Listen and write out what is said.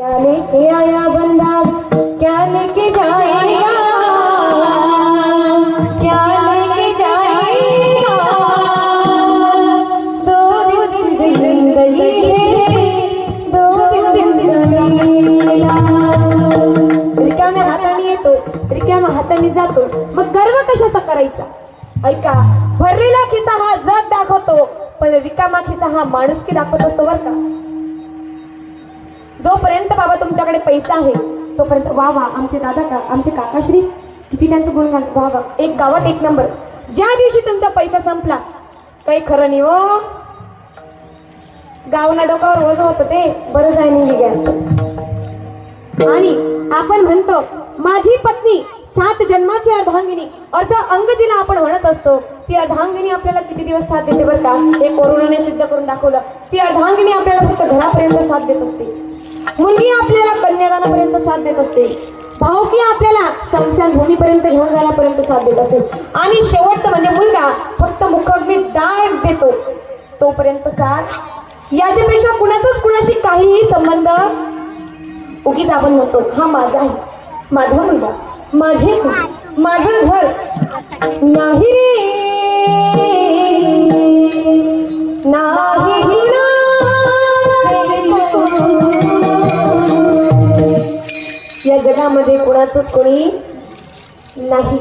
क्या लेके आया बंदा क्या लेके जाएगा क्या लेके जाएगा दो दिन जिंदगी है दो दिन रिकाम्या हाताने येतो रिकाम्या हाताने जातो. मग गर्व कशाचा करायचा? ऐका भरलेला खिसा हा जग दाखवतो पण रिकामा खिसा हा माणुसकी दाखवत असतो बर का? जोपर्यंत बाबा तुमच्याकडे पैसा आहे तोपर्यंत वा वा आमचे दादा का आमचे काकाश्री किती त्यांचं गुणगान वा वा एक गावात एक नंबर ज्या दिवशी तुमचा पैसा संपला काही खरं नाही हो. गावना डोकावर वज होतं ते बरं जाय नाही गॅस. आणि आपण म्हणतो माझी पत्नी सात जन्माची अर्धांगिनी अर्ध अंग जिला आपण म्हणत असतो ती अर्धांगिनी आपल्याला किती दिवस साथ देते बरं का? हे कोरोनाने सिद्ध करून दाखवलं. ती अर्धांगिनी आपल्याला फक्त घरापर्यंत साथ देत असते. मुलगी आपल्याला कन्यादानापर्यंत साथ देत असते. भाऊकी आपल्याला समशान भूमीपर्यंत घेऊन जाण्यापर्यंत साथ देत असते. आणि शेवटचं म्हणजे मुलगा फक्त मुखग्नी दाट देतो. तोपर्यंत साथ. याच्यापेक्षा कुणाचाच कुणाशी काहीही संबंध उगीच आपण म्हणतो हा माझा आहे. माझा मुलगा. माझे घर, माझं घर. नाही या जगामध्ये कुणाचंच कोणी नाही.